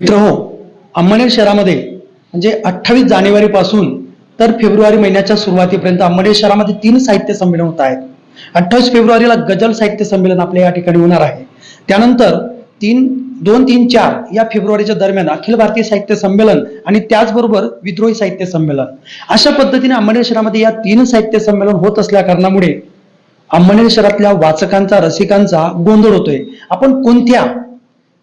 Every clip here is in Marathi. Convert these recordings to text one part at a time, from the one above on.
मित्र हो शहरामध्ये म्हणजे अठ्ठावीस जानेवारीपासून तर फेब्रुवारी महिन्याच्या सुरुवातीपर्यंत अंमळनेर शहरामध्ये तीन साहित्य संमेलन होत आहेत. अठ्ठावीस फेब्रुवारीला गजल साहित्य संमेलन आपल्या या ठिकाणी होणार आहे. त्यानंतर तीन दोन तीन चार या फेब्रुवारीच्या दरम्यान अखिल भारतीय साहित्य संमेलन आणि त्याचबरोबर विद्रोही साहित्य संमेलन. अशा पद्धतीने अंमळनेर शहरामध्ये या तीन साहित्य संमेलन होत असल्या कारणामुळे अंमळनेर शहरातल्या वाचकांचा रसिकांचा गोंधळ होतोय. आपण कोणत्या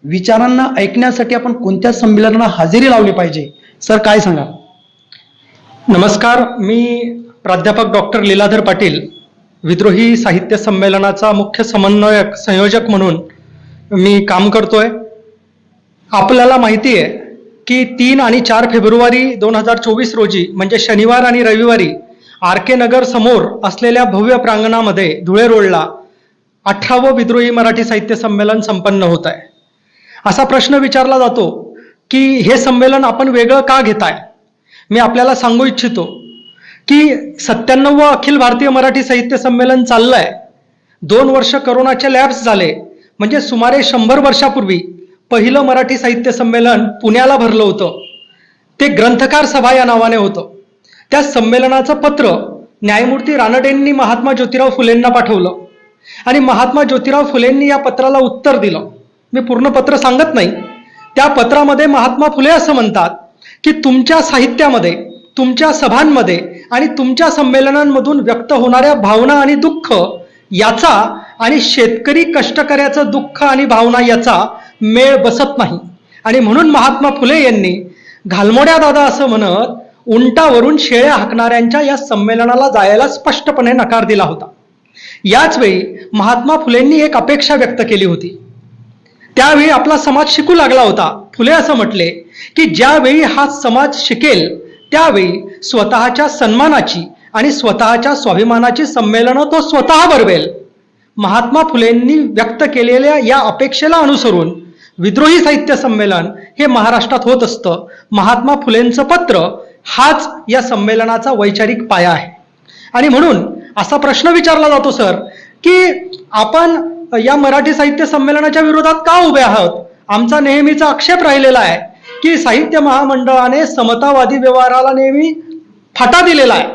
विचारांना ऐकण्यासाठी आपण कोणत्या संमेलनाला हजेरी लावली पाहिजे? सर काय सांगा? नमस्कार मी प्राध्यापक डॉक्टर लीलाधर पाटील विद्रोही साहित्य संमेलनाचा मुख्य समन्वयक संयोजक म्हणून मी काम करतोय. आपल्याला माहिती आहे की तीन आणि चार फेब्रुवारी दोन हजार चोवीस रोजी म्हणजे शनिवार आणि रविवारी आर के नगर समोर असलेल्या भव्य प्रांगणामध्ये धुळे रोडला अठरावं विद्रोही मराठी साहित्य संमेलन संपन्न होत आहे. असा प्रश्न विचारला जातो की हे संमेलन आपण वेगळं का घेताय? मी आपल्याला सांगू इच्छितो की सत्त्याण्णव अखिल भारतीय मराठी साहित्य संमेलन चाललंय. दोन वर्ष करोनाचे लॅब्स झाले. म्हणजे सुमारे शंभर वर्षापूर्वी पहिलं मराठी साहित्य संमेलन पुण्याला भरलं होतं. ते ग्रंथकार सभा या नावाने होतं. त्या संमेलनाचं पत्र न्यायमूर्ती रानडेंनी महात्मा ज्योतिराव फुलेंना पाठवलं आणि महात्मा ज्योतिराव फुलेंनी या पत्राला उत्तर दिलं. मी पूर्ण पत्र सांगत नाही. त्या पत्रामध्ये महात्मा फुले असं म्हणतात की तुमच्या साहित्यामध्ये तुमच्या सभांमध्ये आणि तुमच्या संमेलनांमधून व्यक्त होणाऱ्या भावना आणि दुःख याचा आणि शेतकरी कष्टकऱ्याचं दुःख आणि भावना याचा मेळ बसत नाही. आणि म्हणून महात्मा फुले यांनी घालमोड्या दादा असं म्हणत उंटावरून शेळ्या हाकणाऱ्यांच्या या संमेलनाला जायला स्पष्टपणे नकार दिला होता. याच वेळी महात्मा फुलेंनी एक अपेक्षा व्यक्त केली होती. त्यावेळी आपला समाज शिकू लागला होता. फुले असं म्हटले की ज्यावेळी हा समाज शिकेल त्यावेळी स्वतःच्या सन्मानाची आणि स्वतःच्या स्वाभिमानाची संमेलनं तो स्वतः भरवेल. महात्मा फुलेंनी व्यक्त केलेल्या या अपेक्षेला अनुसरून विद्रोही साहित्य संमेलन हे महाराष्ट्रात होत असतं. महात्मा फुलेंचं पत्र हाच या संमेलनाचा वैचारिक पाया आहे. आणि म्हणून असा प्रश्न विचारला जातो सर की आपण या मराठी साहित्य संमेलनाच्या विरोधात का उभे आहोत? आमचा नेहमीचा आक्षेप राहिलेला आहे की साहित्य महामंडळाने समतावादी व्यवहाराला नेहमी फाटा दिलेला आहे.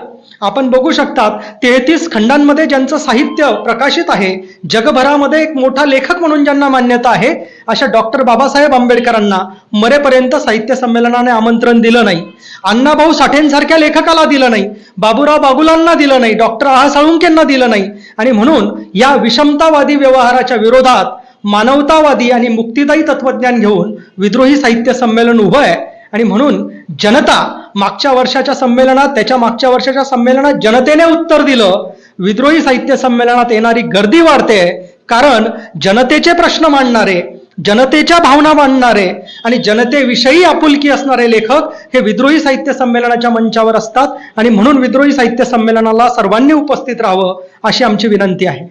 आपण बघू शकतात तेहतीस खंडांमध्ये ज्यांचं साहित्य प्रकाशित आहे जगभरामध्ये एक मोठा लेखक म्हणून ज्यांना मान्यता आहे अशा डॉक्टर बाबासाहेब आंबेडकरांना मरेपर्यंत साहित्य संमेलनाने आमंत्रण दिलं नाही. अण्णाभाऊ साठेंसारख्या लेखकाला दिलं नाही. बाबूराव बागुलांना दिलं नाही. डॉक्टर आहा साळुंकेंना दिलं नाही. आणि म्हणून या विषमतावादी व्यवहाराच्या विरोधात मानवतावादी आणि मुक्तिदायी तत्वज्ञान घेऊन विद्रोही साहित्य संमेलन उभं आहे. आणि म्हणून जनता मागच्या वर्षाच्या संमेलनात त्याच्या मागच्या वर्षाच्या संमेलनात जनतेने उत्तर दिलं. विद्रोही साहित्य संमेलनात येणारी गर्दी वाढते. कारण जनतेचे प्रश्न मांडणारे जनतेच्या भावना मांडणारे आणि जनतेविषयी आपुलकी असणारे लेखक हे विद्रोही साहित्य संमेलनाच्या मंचावर असतात आणि म्हणून विद्रोही साहित्य संमेलनाला सर्वांनी उपस्थित राहावं अशी आमची विनंती आहे.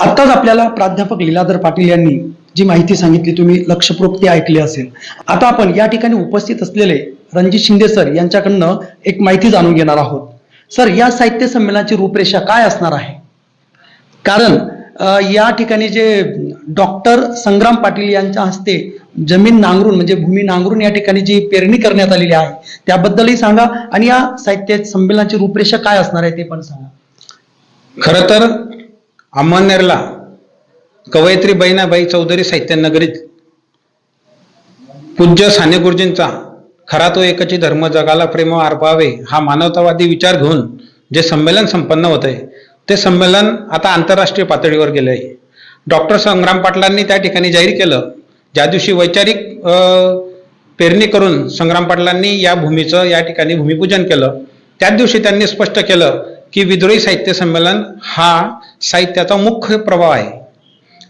आत्ताच आपल्याला प्राध्यापक लीलाधर पाटील यांनी जी माहिती सांगितली तुम्ही लक्षपूर्वक ती ऐकली असेल. आता आपण या ठिकाणी उपस्थित असलेले रणजित शिंदे सर यांच्याकडनं एक माहिती जाणून घेणार आहोत. सर या साहित्य संमेलनाची रूपरेषा काय असणार आहे? कारण या ठिकाणी जे डॉक्टर संग्राम पाटील यांच्या हस्ते जमीन नांगरून म्हणजे भूमी नांगरून या ठिकाणी जी पेरणी करण्यात आलेली आहे त्याबद्दलही सांगा. आणि या साहित्य संमेलनाची रूपरेषा काय असणार आहे ते पण सांगा. खर तर अमळनेरला कवयित्री बहिणाबाई चौधरी साहित्य नगरीत पूज्य साने गुरुजींचा खरा तो एकची धर्म जगाला प्रेम अर्पावे हा मानवतावादी विचार घेऊन जे संमेलन संपन्न होत आहे ते संमेलन आता आंतरराष्ट्रीय पातळीवर गेले आहे डॉक्टर संग्राम पाटलांनी त्या ठिकाणी जाहीर केलं ज्या दिवशी वैचारिक पेरणी करून संग्राम पाटलांनी या भूमीचं या ठिकाणी भूमिपूजन केलं त्याच दिवशी त्यांनी स्पष्ट केलं की विद्रोही साहित्य संमेलन हा साहित्याचा मुख्य प्रभाव आहे.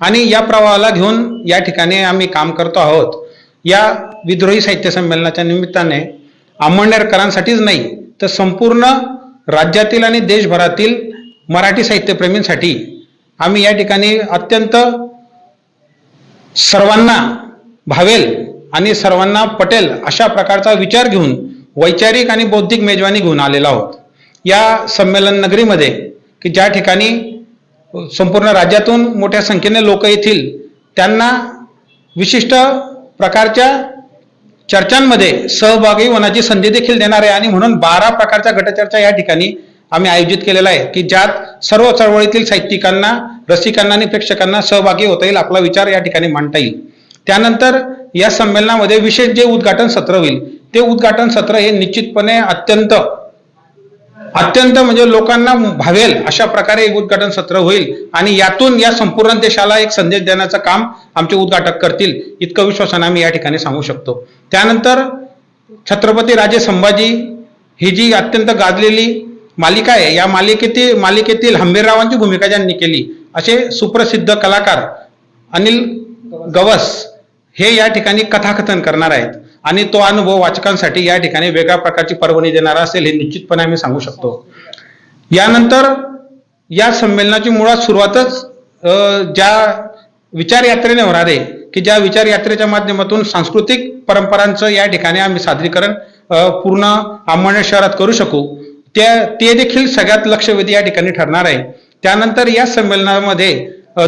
आणि या प्रवाहाला घेऊन या ठिकाणी आम्ही काम करतो आहोत. या विद्रोही साहित्य संमेलनाच्या निमित्ताने अंमळनेरकरांसाठीच नाही तर संपूर्ण राज्यातील आणि देशभरातील मराठी साहित्यप्रेमींसाठी आम्ही या ठिकाणी अत्यंत सर्वांना भावेल आणि सर्वांना पटेल अशा प्रकारचा विचार घेऊन वैचारिक आणि बौद्धिक मेजवानी घेऊन आलेला आहोत. या संमेलन नगरीमध्ये की ज्या ठिकाणी संपूर्ण राज्यातून मोठ्या संख्येने लोक येथील त्यांना विशिष्ट प्रकारच्या चर्चांमध्ये सहभागी होण्याची संधी देखील देणार आहे आणि म्हणून बारा प्रकारच्या गटचर्चा या ठिकाणी आम्ही आयोजित केलेला आहे की ज्यात सर्व चळवळीतील साहित्यिकांना रसिकांना आणि प्रेक्षकांना सहभागी होता येईल आपला विचार या ठिकाणी मांडता येईल. त्यानंतर या संमेलनामध्ये विशेष जे उद्घाटन सत्र होईल ते उद्घाटन सत्र हे निश्चितपणे अत्यंत अत्यंत म्हणजे लोकांना भावेल अशा प्रकारे एक उद्घाटन सत्र होईल. आणि यातून या संपूर्ण देशाला एक संदेश देण्याचं काम आमचे उद्घाटक करतील इतकं विश्वासानं आम्ही या ठिकाणी सांगू शकतो. त्यानंतर छत्रपती राजे संभाजी ही जी अत्यंत गाजलेली मालिका आहे या मालिकेतील मालिकेतील हंबीररावांची भूमिका ज्यांनी केली असे सुप्रसिद्ध कलाकार अनिल गवस हे या ठिकाणी कथाकथन करणार आहेत. आणि तो अनुभव वाचकांसाठी या ठिकाणी वेगळ्या प्रकारची पर्वणी देणारा असेल हे निश्चितपणे आम्ही सांगू शकतो. यानंतर या संमेलनाची मुळात सुरुवातच ज्या विचार यात्रेने होणार आहे की ज्या विचार यात्रेच्या माध्यमातून सांस्कृतिक परंपरांचं या ठिकाणी आम्ही सादरीकरण पूर्ण अंमळनेर शहरात करू शकू त्या ते देखील सगळ्यात लक्षवेधी या ठिकाणी ठरणार आहे. त्यानंतर या संमेलनामध्ये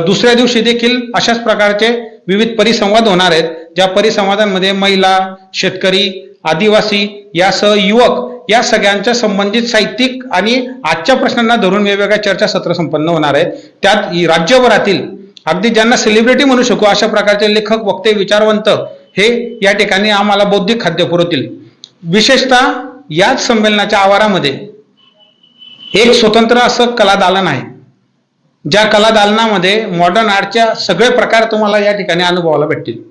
दुसऱ्या दिवशी देखील अशाच प्रकारचे विविध परिसंवाद होणार आहेत. ज्या परिसंवादांमध्ये महिला शेतकरी आदिवासी यासह युवक या सगळ्यांच्या संबंधित साहित्यिक आणि आजच्या प्रश्नांना धरून वेगवेगळ्या चर्चासत्र संपन्न होणार आहेत. त्यात राज्यभरातील अगदी ज्यांना सेलिब्रिटी म्हणू शकू अशा प्रकारचे लेखक वक्ते विचारवंत हे या ठिकाणी आम्हाला बौद्धिक खाद्य पुरवतील. विशेषतः याच संमेलनाच्या आवारामध्ये एक स्वतंत्र असं कला दालन आहे. ज्या कला दालनामध्ये मॉडर्न आर्टच्या सगळे प्रकार तुम्हाला या ठिकाणी अनुभवायला भेटतील.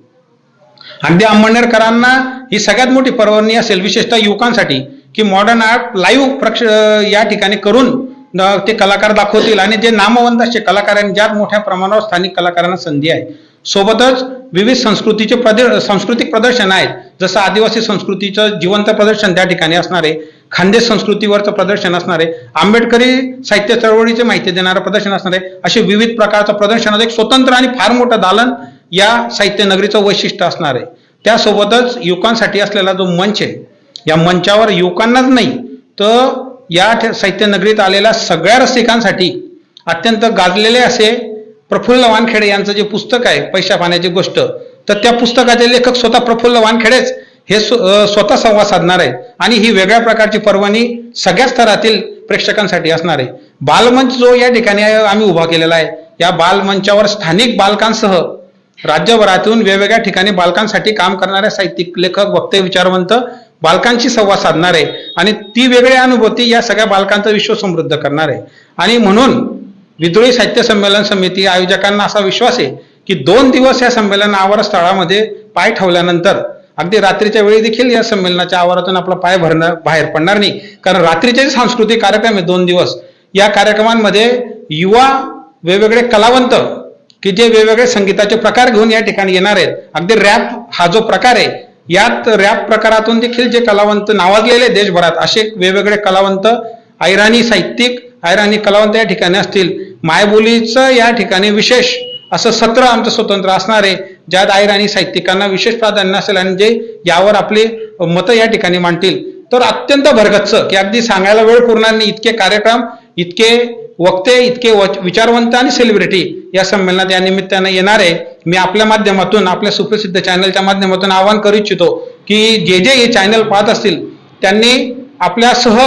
अगदी अंमळनेरकरांना ही सगळ्यात मोठी पर्वणी असेल विशेषतः युवकांसाठी की मॉडर्न आर्ट लाईव्ह प्रक्ष या ठिकाणी करून ते कलाकार दाखवतील. आणि जे नामवंत असे कलाकार आहेत ज्यात मोठ्या प्रमाणावर स्थानिक कलाकारांना संधी आहे. सोबतच विविध संस्कृतीचे प्रदर् सांस्कृतिक प्रदर्शन आहेत. जसं आदिवासी संस्कृतीचं जिवंत प्रदर्शन त्या ठिकाणी असणार आहे. खानदेश संस्कृतीवरचं प्रदर्शन असणार आहे. आंबेडकरी साहित्य चळवळीची माहिती देणारं प्रदर्शन असणार आहे. असे विविध प्रकारचं प्रदर्शन एक स्वतंत्र आणि फार मोठं दालन या साहित्य नगरीचं वैशिष्ट्य असणार आहे. त्यासोबतच युवकांसाठी असलेला जो मंच आहे या मंचावर युवकांनाच नाही तर या ठ- साहित्य नगरीत आलेल्या सगळ्या रसिकांसाठी अत्यंत गाजलेले असे प्रफुल्ल वानखेडे यांचं जे पुस्तक आहे पैशा पाण्याची गोष्ट तर त्या पुस्तकाचे लेखक स्वतः प्रफुल्ल वानखेडेच हे स्वतः संवाद साधणार आहेत आणि ही वेगळ्या प्रकारची पर्वणी सगळ्या स्तरातील प्रेक्षकांसाठी असणार आहे. बालमंच जो या ठिकाणी आम्ही उभा केलेला आहे या बालमंचावर स्थानिक बालकांसह राज्यभरातून वेगवेगळ्या ठिकाणी बालकांसाठी काम करणारे साहित्यिक लेखक वक्ते विचारवंत बालकांशी संवाद साधणार आहे आणि ती वेगळी अनुभूती या सगळ्या बालकांचं विश्व समृद्ध करणार. आहे आणि म्हणून विद्रोही साहित्य संमेलन समिती आयोजकांना असा विश्वास आहे की दोन दिवस या संमेलन आवार स्थळामध्ये पाय ठेवल्यानंतर अगदी रात्रीच्या वेळी देखील या संमेलनाच्या आवारातून आपला पाय भरणार बाहेर पडणार नाही. कारण रात्रीचे जे सांस्कृतिक कार्यक्रम आहे दोन दिवस या कार्यक्रमांमध्ये युवा वेगवेगळे कलावंत की जे वेगवेगळे संगीताचे प्रकार घेऊन या ठिकाणी येणार आहेत. अगदी रॅप हा जो प्रकार आहे यात रॅप प्रकारातून देखील जे कलावंत नावाजलेले देशभरात असे वेगवेगळे कलावंत ऐराणी साहित्यिक ऐराणी कलावंत या ठिकाणी असतील. मायबोलीचं या ठिकाणी विशेष असं सत्र आमचं स्वतंत्र असणार आहे ज्यात ऐराणी साहित्यिकांना विशेष प्राधान्य असेल आणि जे यावर आपले मतं या ठिकाणी मांडतील. तर अत्यंत भरगच्च की अगदी सांगायला वेळ पुरणार नाही इतके कार्यक्रम इतके वक्ते इतके विचारवंत आणि सेलिब्रिटी या संमेलनात या निमित्तानं येणारे मी आपल्या माध्यमातून आपल्या सुप्रसिद्ध चॅनलच्या माध्यमातून आवाहन करू इच्छितो की जे जे हे चॅनल पाहत असतील त्यांनी आपल्यासह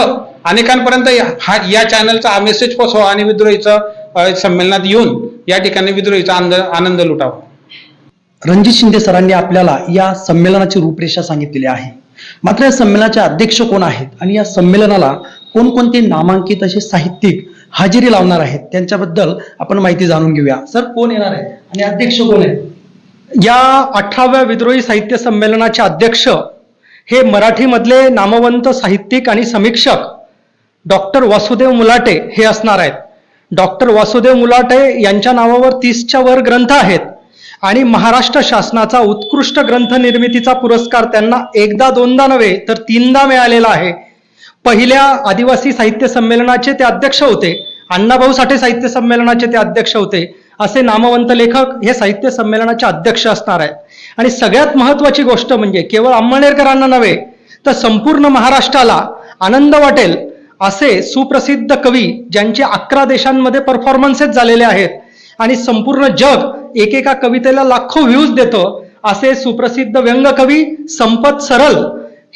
अनेकांपर्यंत हा या चॅनलचा हा मेसेज पोचवा आणि विद्रोहीचं संमेलनात येऊन या ठिकाणी विद्रोहीचा आनंद आनंद लुटावा. रणजित शिंदे सरांनी आपल्याला या संमेलनाची रूपरेषा सांगितलेली आहे. मात्र या संमेलनाचे अध्यक्ष कोण आहेत? आणि या संमेलनाला कोणकोणते नामांकित असे साहित्यिक हजेरी लावणार आहेत त्यांच्याबद्दल आपण माहिती जाणून घेऊया. सर कोण येणार आहे? आणि अध्यक्ष कोण आहेत? या अठराव्या विद्रोही साहित्य संमेलनाचे अध्यक्ष हे मराठीमधले नामवंत साहित्यिक आणि समीक्षक डॉक्टर वासुदेव मुलाटे हे असणार आहेत. डॉक्टर वासुदेव मुलाटे यांच्या नावावर तीसच्या वर ग्रंथ आहेत आणि महाराष्ट्र शासनाचा उत्कृष्ट ग्रंथ निर्मितीचा पुरस्कार त्यांना एकदा दोनदा नव्हे तर तीनदा मिळालेला आहे. पहिल्या आदिवासी साहित्य संमेलनाचे ते अध्यक्ष होते. अण्णाभाऊ साठे साहित्य संमेलनाचे ते अध्यक्ष होते. असे नामवंत लेखक हे साहित्य संमेलनाचे अध्यक्ष असणार आहेत. आणि सगळ्यात महत्वाची गोष्ट म्हणजे केवळ अंमळनेरकरांना नव्हे तर संपूर्ण महाराष्ट्राला आनंद वाटेल असे सुप्रसिद्ध कवी ज्यांचे अकरा देशांमध्ये परफॉर्मन्सेस झालेले आहेत. आणि संपूर्ण जग एकेका कवितेला लाखो व्ह्यूज देतो असे सुप्रसिद्ध व्यंगकवी संपत सरल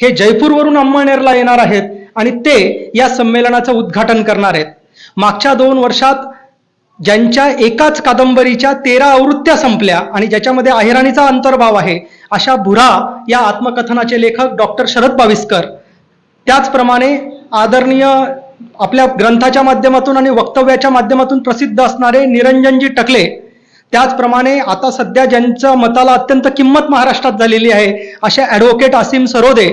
हे जयपूरवरून अंमळनेरला येणार आहेत. आणि ते या संमेलनाचं उद्घाटन करणार आहेत. मागच्या दोन वर्षात ज्यांच्या एकाच कादंबरीच्या तेरा आवृत्त्या संपल्या आणि ज्याच्यामध्ये अहिराणीचा अंतर्भाव आहे अशा भुरा या आत्मकथनाचे लेखक डॉक्टर शरद पाविस्कर. त्याचप्रमाणे आदरणीय आपल्या ग्रंथाच्या माध्यमातून आणि वक्तव्याच्या माध्यमातून प्रसिद्ध असणारे निरंजनजी टकले. त्याचप्रमाणे आता सध्या ज्यांच्या मताला अत्यंत किंमत महाराष्ट्रात झालेली आहे अशा ॲडव्होकेट आसिम सरोदे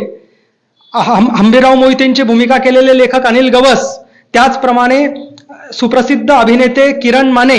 हं- हंबीरराव मोहितेंची भूमिका केलेले लेखक अनिल गवस त्याचप्रमाणे सुप्रसिद्ध अभिनेते किरण माने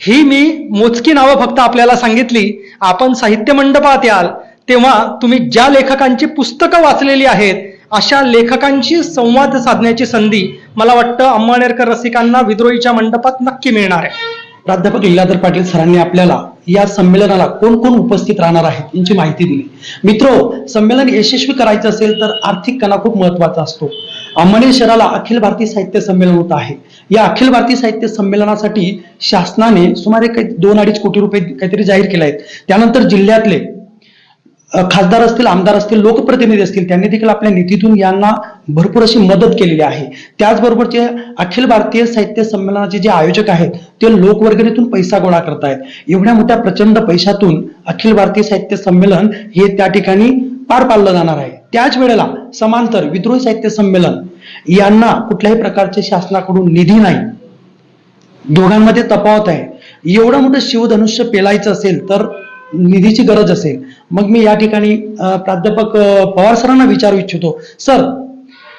ही मी मोजकी नावं फक्त आपल्याला सांगितली. आपण साहित्य मंडपात याल तेव्हा तुम्ही ज्या लेखकांची पुस्तकं वाचलेली आहेत अशा लेखकांशी संवाद साधण्याची संधी मला वाटतं अंबानेरकर रसिकांना विद्रोहीच्या मंडपात नक्की मिळणार आहे. प्राध्यापक लीलाधर पाटील सरांनी आपल्याला या संमेलनाला कोण कोण उपस्थित राहणार आहेत यांची माहिती दिली. मित्रो संमेलन यशस्वी करायचं असेल तर आर्थिक कणा खूप महत्त्वाचा असतो. अंमनेर शहराला अखिल भारतीय साहित्य संमेलन होत आहे. या अखिल भारतीय साहित्य संमेलनासाठी शासनाने सुमारे काही दोन अडीच कोटी रुपये काहीतरी जाहीर केले आहेत. त्यानंतर जिल्ह्यातले खासदार असतील आमदार असतील लोकप्रतिनिधी असतील त्यांनी देखील आपल्या निधीतून यांना भरपूर अशी मदत केलेली आहे. त्याचबरोबर जे अखिल भारतीय साहित्य संमेलनाचे जे आयोजक आहेत ते लोकवर्गणीतून पैसा गोळा करतायत. एवढ्या मोठ्या प्रचंड पैशातून अखिल भारतीय साहित्य संमेलन हे त्या ठिकाणी पार पाडलं जाणार आहे. त्याच वेळेला समांतर विद्रोही साहित्य संमेलन यांना कुठल्याही प्रकारचे शासनाकडून निधी नाही. दोघांमध्ये तफावत आहे. एवढं मोठं शिवधनुष्य पेलायचं असेल तर निधीची गरज असेल. मग मी या ठिकाणी प्राध्यापक पवार सरांना विचारू इच्छितो. सर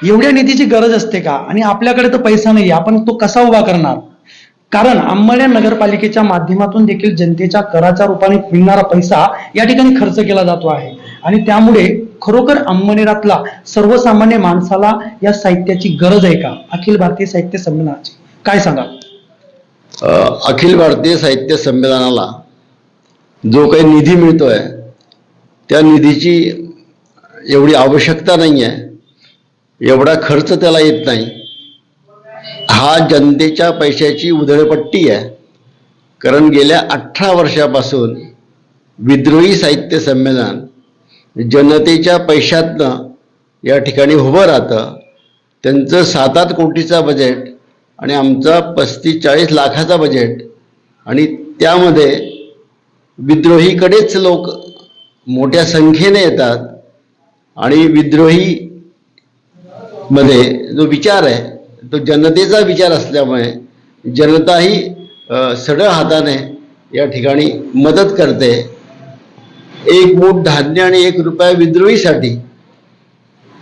एवढ्या निधीची गरज असते का? आणि आपल्याकडे तर पैसा नाही आपण तो कसा उभा करणार? कारण अंमळनेर नगरपालिकेच्या माध्यमातून देखील जनतेच्या कराच्या रूपाने मिळणारा पैसा या ठिकाणी खर्च केला जातो आहे. आणि त्यामुळे खरोखर अंबनेरातला सर्वसामान्य माणसाला या साहित्याची गरज आहे का? अखिल भारतीय साहित्य संमेलनाची. काय सांगा अखिल भारतीय साहित्य संमेलनाला जो काही निधी मिळतोय त्या निधीची एवढी आवश्यकता नाही आहे एवढा खर्च त्याला येत नाही. हा जनतेच्या पैशाची उधळपट्टी आहे. कारण गेल्या अठरा वर्षापासून विद्रोही साहित्य संमेलन जनतेच्या पैशातनं या ठिकाणी उभं राहतं. त्यांचं सात आठ कोटीचा बजेट आणि आमचा पस्तीस चाळीस लाखाचा बजेट आणि त्यामध्ये विद्रोहीकडेच लोक मोठ्या संख्येने येतात आणि विद्रोही मध्ये जो विचार आहे तो जनतेचा विचार असल्यामुळे जनता ही सरळ हाताने या ठिकाणी मदत करते. एक मूठ धान्य आणि एक रुपया विद्रोहीसाठी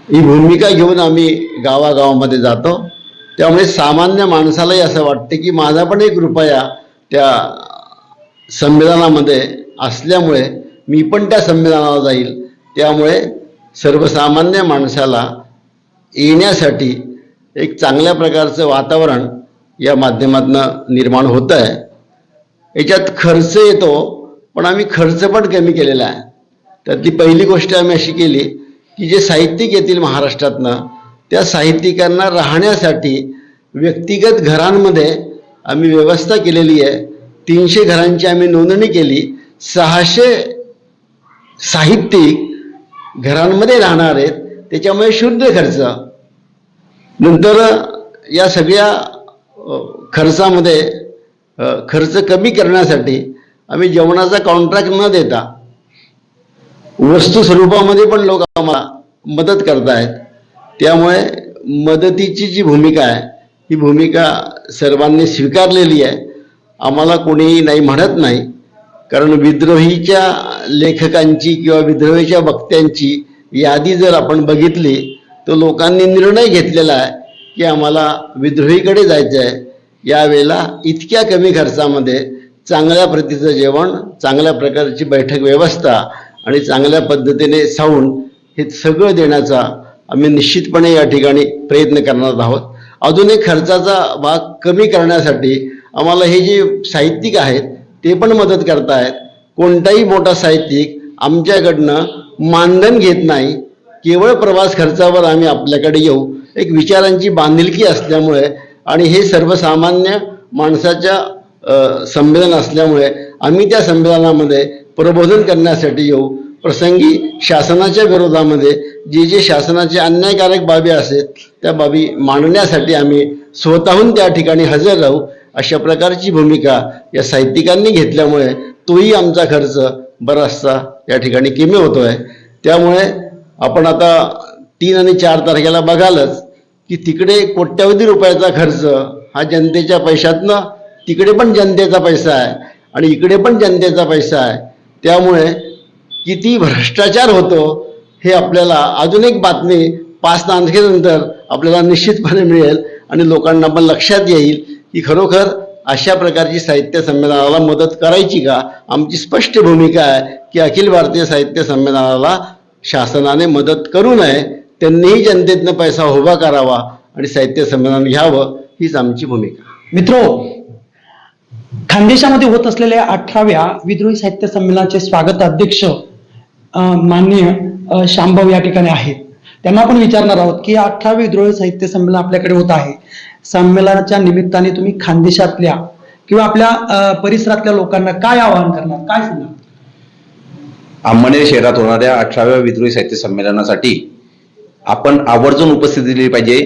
ही भूमिका घेऊन आम्ही गावागावामध्ये जातो. त्यामुळे सामान्य माणसालाही असं वाटते की माझा पण एक रुपया त्या संमेलनामध्ये असल्यामुळे मी पण त्या संमेलनाला जाईल. त्यामुळे सर्वसामान्य माणसाला येण्यासाठी एक चांगल्या प्रकारचं वातावरण या माध्यमातून निर्माण होतं आहे याच्यात खर्च येतो पण आम्ही खर्च पण कमी केलेला आहे. त्यातली पहिली गोष्ट आम्ही अशी केली की जे साहित्यिक येतील महाराष्ट्रातनं त्या साहित्यिकांना राहण्यासाठी व्यक्तिगत घरांमध्ये आम्ही व्यवस्था केलेली आहे. तीनशे घरांची आम्ही नोंदणी केली. सहाशे साहित्यिक घरांमध्ये राहणार आहेत. त्याच्यामुळे शुद्ध खर्च. नंतर या सगळ्या खर्चामध्ये खर्च कमी करण्यासाठी आम्ही जेवणाचा कॉन्ट्रॅक्ट न देता वस्तू स्वरूपामध्ये पण लोक आम्हाला मदत करतायत. त्यामुळे मदतीची जी भूमिका आहे ही भूमिका सर्वांनी स्वीकारलेली आहे. आम्हाला कोणीही नाही म्हणत नाही. कारण विद्रोहीच्या लेखकांची किंवा विद्रोहीच्या वक्त्यांची यादी जर आपण बघितली तो लोकांनी निर्णय घेतलेला आहे की आम्हाला विद्रोहीकडे जायचं आहे. यावेळेला इतक्या कमी खर्चामध्ये चांगल्या प्रतीचं जेवण चांगल्या प्रकारची बैठक व्यवस्था आणि चांगल्या पद्धतीने साऊंड हे सगळं देण्याचा आम्ही निश्चितपणे या ठिकाणी प्रयत्न करणार आहोत. अजून एक खर्चाचा भाग कमी करण्यासाठी आम्हाला हे जे साहित्यिक आहेत ते पण मदत करतायत. कोणताही मोठा साहित्यिक आमच्याकडनं मानधन घेत नाही केवळ प्रवास खर्चावर आम्ही आपल्याकडे येऊ. एक विचारांची बांधिलकी असल्यामुळे आणि हे सर्वसामान्य माणसाच्या संमेलन असल्यामुळे आम्ही त्या संमेलनामध्ये प्रबोधन करण्यासाठी येऊ. प्रसंगी शासनाच्या विरोधामध्ये जे जे शासनाचे अन्यायकारक बाबी असेल त्या बाबी मांडण्यासाठी आम्ही स्वतःहून त्या ठिकाणी हजर राहू अशा प्रकारची भूमिका या साहित्यिकांनी घेतल्यामुळे तोही आमचा खर्च बराचसा या ठिकाणी कमी होतो आहे त्यामुळे आपण आता तीन आणि चार तारखेला बघालच की तिकडे कोट्यवधी रुपयाचा खर्च हा जनतेच्या पैशातनं तिकडे पण जनतेचा पैसा आहे आणि इकडे पण जनतेचा पैसा आहे. त्यामुळे किती भ्रष्टाचार होतो हे आपल्याला अजून एक बातमी पाच तारखेनंतर आपल्याला निश्चितपणे मिळेल आणि लोकांना पण लक्षात येईल की खरोखर अशा प्रकारची साहित्य संमेलनाला मदत करायची का? आमची स्पष्ट भूमिका आहे की अखिल भारतीय साहित्य संमेलनाला शासनाने मदत करू नये त्यांनीही जनतेतनं पैसा उभा करावा आणि साहित्य संमेलन घ्यावं हीच आमची भूमिका. मित्रो खानदेशामध्ये होत असलेल्या अठराव्या विद्रोही साहित्य संमेलनाचे स्वागत अध्यक्ष अं, माननीय शांभव शांभाऊ या ठिकाणी आहेत. त्यांना आपण विचारणार आहोत की अठरावे विद्रोही साहित्य संमेलन आपल्याकडे होत आहे. संमेलनाच्या निमित्ताने तुम्ही खानदेशातल्या किंवा आपल्या परिसरातल्या लोकांना काय आवाहन करणार? काय सांगणार अंमनेर शहरात होणाऱ्या अठराव्या विद्रोही साहित्य संमेलनासाठी आपण आवर्जून उपस्थिती दिली पाहिजे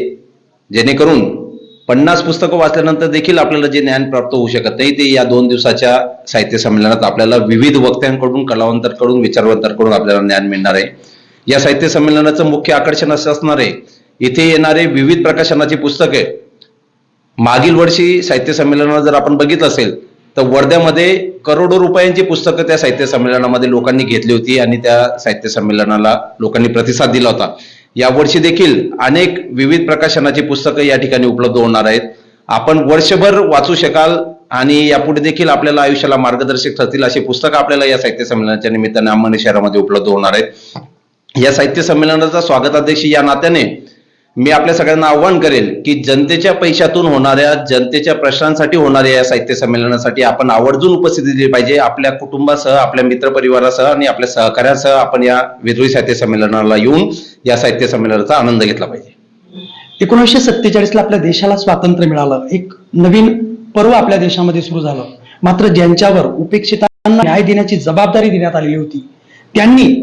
जेणेकरून पन्नास पुस्तकं वाचल्यानंतर देखील आपल्याला जे ज्ञान प्राप्त होऊ शकत नाही ते या दोन दिवसाच्या साहित्य संमेलनात आपल्याला विविध वक्त्यांकडून कलावंतांकडून विचारवंतांकडून आपल्याला ज्ञान मिळणार आहे. या साहित्य संमेलनाचं मुख्य आकर्षण असं असणार आहे इथे येणारे विविध प्रकाशनाची पुस्तके. मागील वर्षी साहित्य संमेलनाला जर आपण बघितलं असेल तर वर्ध्यामध्ये करोडो रुपयांची पुस्तकं त्या साहित्य संमेलनामध्ये लोकांनी घेतली होती आणि त्या साहित्य संमेलनाला लोकांनी प्रतिसाद दिला होता. यावर्षी देखील अनेक विविध प्रकाशनाची पुस्तकं या ठिकाणी उपलब्ध होणार आहेत. आपण वर्षभर वाचू शकाल आणि यापुढे देखील आपल्याला आयुष्याला मार्गदर्शक ठरतील अशी पुस्तकं आपल्याला या साहित्य संमेलनाच्या निमित्ताने अंमनेर शहरामध्ये उपलब्ध होणार आहेत. या साहित्य संमेलनाचा स्वागताध्यक्ष या नात्याने मी आपल्या सगळ्यांना आव्हान करेल की जनतेच्या पैशातून होणाऱ्या जनतेच्या प्रश्नांसाठी होणाऱ्या या साहित्य संमेलनासाठी आपण आवर्जून उपस्थिती दिली पाहिजे. आपल्या कुटुंबासह आपल्या मित्रपरिवारासह आणि आपल्या सहकार्यासह आपण या विद्रोही साहित्य संमेलनाला येऊन या साहित्य संमेलनाचा आनंद घेतला पाहिजे. एकोणीसशे सत्तेचाळीस ला आपल्या देशाला स्वातंत्र्य मिळालं. एक नवीन पर्व आपल्या देशामध्ये सुरू झालं. मात्र ज्यांच्यावर उपेक्षितांना न्याय देण्याची जबाबदारी देण्यात आलेली होती त्यांनी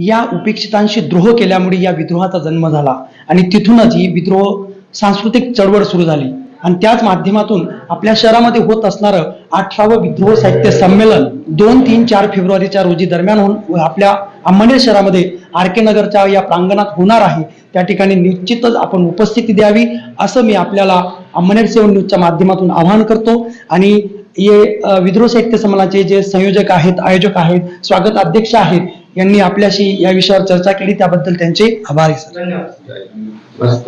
या उपेक्षितांशी द्रोह केल्यामुळे या विद्रोहाचा जन्म झाला. आणि तिथूनच ही विद्रोह सांस्कृतिक चळवळ सुरू झाली. आणि त्याच माध्यमातून आपल्या शहरामध्ये होत असणारं अठरावं विद्रोह साहित्य संमेलन दोन तीन चार फेब्रुवारीच्या रोजी दरम्यान होऊन आपल्या अंमनेर शहरामध्ये आर के नगरच्या या प्रांगणात होणार आहे. त्या ठिकाणी निश्चितच आपण उपस्थिती द्यावी असं मी आपल्याला अंमनेर सेवन न्यूजच्या माध्यमातून आवाहन करतो. आणि हे विद्रोह साहित्य संमेलनाचे जे संयोजक आहेत आयोजक आहेत स्वागत अध्यक्ष आहेत यांनी आपल्याशी या विषयावर चर्चा केली. त्याबद्दल त्यांचे आभार आहे सर. धन्यवाद.